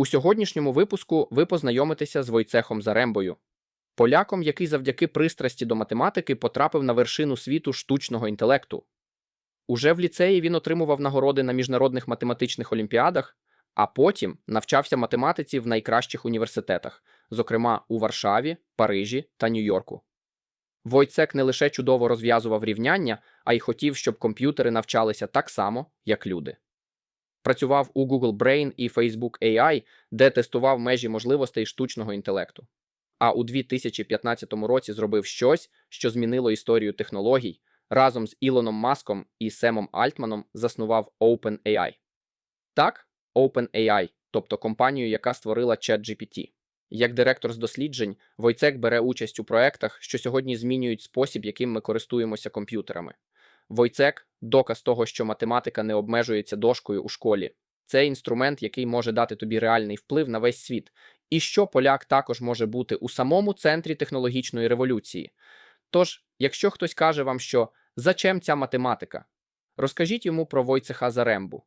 У сьогоднішньому випуску ви познайомитеся з Войцехом Зарембою, поляком, який завдяки пристрасті до математики потрапив на вершину світу штучного інтелекту. Уже в ліцеї він отримував нагороди на міжнародних математичних олімпіадах, а потім навчався математиці в найкращих університетах, зокрема у Варшаві, Парижі та Нью-Йорку. Войцек не лише чудово розв'язував рівняння, а й хотів, щоб комп'ютери навчалися так само, як люди. Працював у Google Brain і Facebook AI, де тестував межі можливостей штучного інтелекту. А у 2015 році зробив щось, що змінило історію технологій, разом з Ілоном Маском і Семом Альтманом заснував OpenAI. Так, OpenAI, тобто компанію, яка створила ChatGPT. Як директор з досліджень, Войцек бере участь у проектах, що сьогодні змінюють спосіб, яким ми користуємося комп'ютерами. Войцек доказ того, що математика не обмежується дошкою у школі. Це інструмент, який може дати тобі реальний вплив на весь світ, і що поляк також може бути у самому центрі технологічної революції. Тож, якщо хтось каже вам, що «Зачем ця математика? Розкажіть йому про Войцеха Зарембу.